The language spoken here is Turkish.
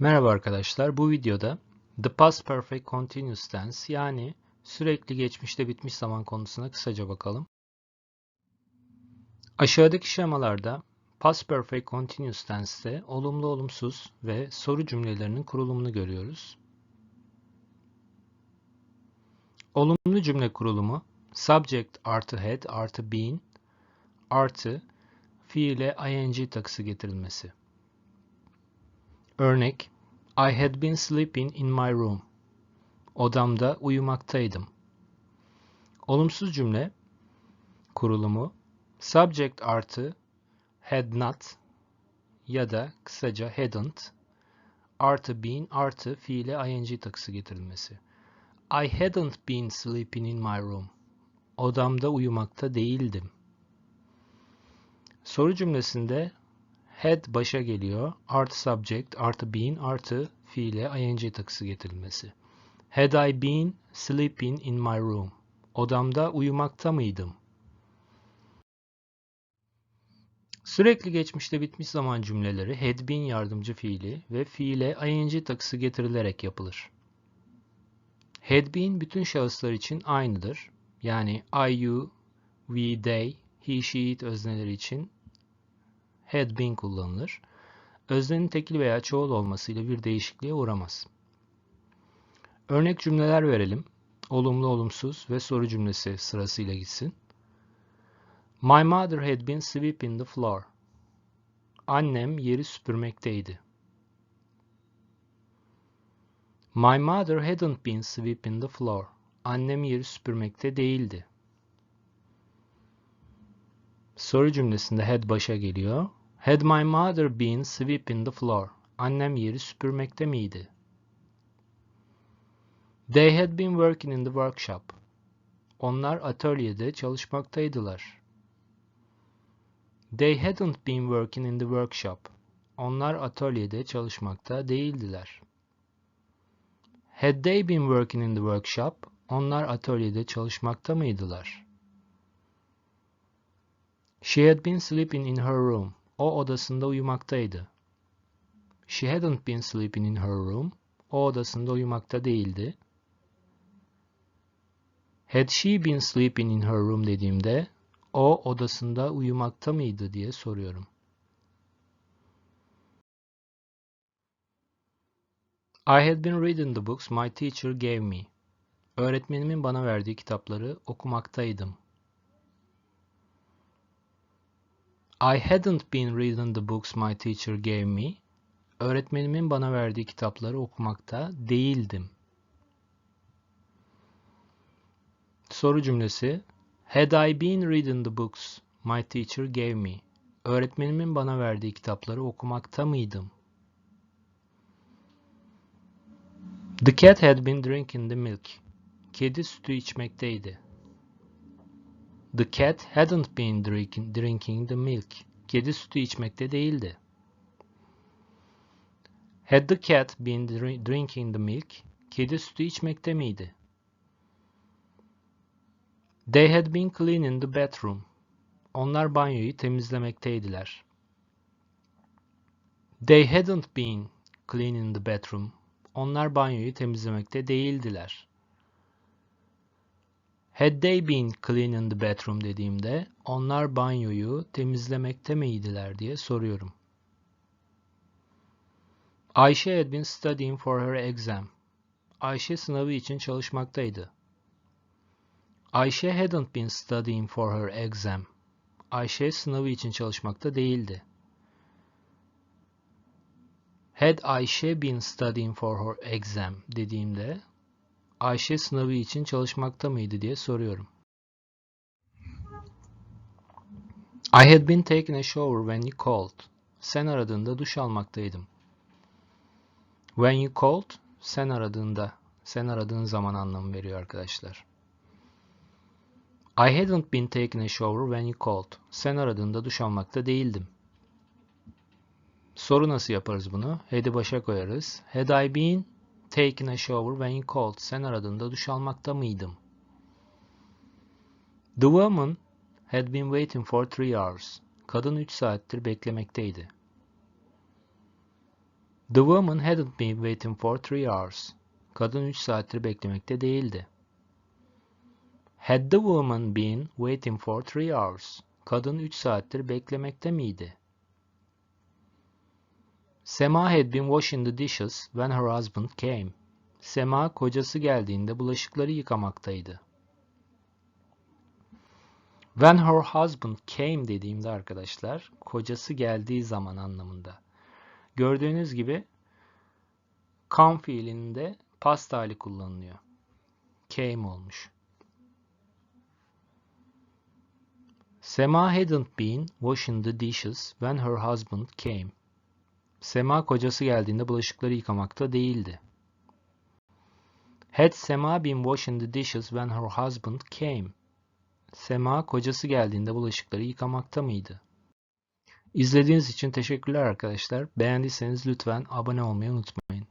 Merhaba arkadaşlar. Bu videoda The Past Perfect Continuous Tense yani sürekli geçmişte bitmiş zaman konusuna kısaca bakalım. Aşağıdaki şemalarda Past Perfect Continuous Tense'te olumlu olumsuz ve soru cümlelerinin kurulumunu görüyoruz. Olumlu cümle kurulumu subject artı had artı been artı fiile ing takısı getirilmesi. Örnek I had been sleeping in my room. Odamda uyumaktaydım. Olumsuz cümle kurulumu subject artı had not ya da kısaca hadn't artı been artı fiile ing takısı getirilmesi. I hadn't been sleeping in my room. Odamda uyumakta değildim. Soru cümlesinde had başa geliyor. Artı subject artı been artı fiile ing takısı getirilmesi. Had I been sleeping in my room? Odamda uyumakta mıydım? Sürekli geçmişte bitmiş zaman cümleleri had been yardımcı fiili ve fiile ing takısı getirilerek yapılır. Had been bütün şahıslar için aynıdır. Yani I, you, we, they, he, she, it özneleri için had been kullanılır. Öznenin tekil veya çoğul olmasıyla bir değişikliğe uğramaz. Örnek cümleler verelim. Olumlu, olumsuz ve soru cümlesi sırasıyla gitsin. My mother had been sweeping the floor. Annem yeri süpürmekteydi. My mother hadn't been sweeping the floor. Annem yeri süpürmekte değildi. Soru cümlesinde had başa geliyor. Had my mother been sweeping the floor? Annem yeri süpürmekte miydi? They had been working in the workshop. Onlar atölyede çalışmaktaydılar. They hadn't been working in the workshop. Onlar atölyede çalışmakta değildiler. Had they been working in the workshop? Onlar atölyede çalışmakta mıydılar? She had been sleeping in her room. O odasında uyumaktaydı. She hadn't been sleeping in her room. O odasında uyumakta değildi. Had she been sleeping in her room dediğimde o odasında uyumakta mıydı diye soruyorum. I had been reading the books my teacher gave me. Öğretmenimin bana verdiği kitapları okumaktaydım. I hadn't been reading the books my teacher gave me. Öğretmenimin bana verdiği kitapları okumakta değildim. Soru cümlesi Had I been reading the books my teacher gave me? Öğretmenimin bana verdiği kitapları okumakta mıydım? The cat had been drinking the milk. Kedi sütü içmekteydi. The cat hadn't been drinking, the milk. Kedi sütü içmekte değildi. Had the cat been drinking the milk? Kedi sütü içmekte miydi? They had been cleaning the bathroom. Onlar banyoyu temizlemekteydiler. They hadn't been cleaning the bathroom. Onlar banyoyu temizlemekte değildiler. Had they been cleaning the bathroom dediğimde onlar banyoyu temizlemekte miydiler diye soruyorum. Ayşe had been studying for her exam. Ayşe sınavı için çalışmaktaydı. Ayşe hadn't been studying for her exam. Ayşe sınavı için çalışmakta değildi. Had Ayşe been studying for her exam dediğimde Ayşe sınavı için çalışmakta mıydı diye soruyorum. I had been taking a shower when you called. Sen aradığında duş almaktaydım. When you called, sen aradığında, sen aradığın zaman anlamı veriyor arkadaşlar. I hadn't been taking a shower when you called. Sen aradığında duş almakta değildim. Soru nasıl yaparız bunu? Had'i başa koyarız. Had I been taking a shower when you called. Sen aradığında duş almakta mıydım? The woman had been waiting for three hours. Kadın üç saattir beklemekteydi. The woman hadn't been waiting for three hours. Kadın 3 saattir beklemekte değildi. Had the woman been waiting for three hours? Kadın 3 saattir beklemekte miydi? Sema had been washing the dishes when her husband came. Sema kocası geldiğinde bulaşıkları yıkamaktaydı. When her husband came dediğimde arkadaşlar kocası geldiği zaman anlamında. Gördüğünüz gibi come fiilinde past hali kullanılıyor. Came olmuş. Sema hadn't been washing the dishes when her husband came. Sema kocası geldiğinde bulaşıkları yıkamakta değildi. Had Sema been washing the dishes when her husband came? Sema kocası geldiğinde bulaşıkları yıkamakta mıydı? İzlediğiniz için teşekkürler arkadaşlar. Beğendiyseniz lütfen abone olmayı unutmayın.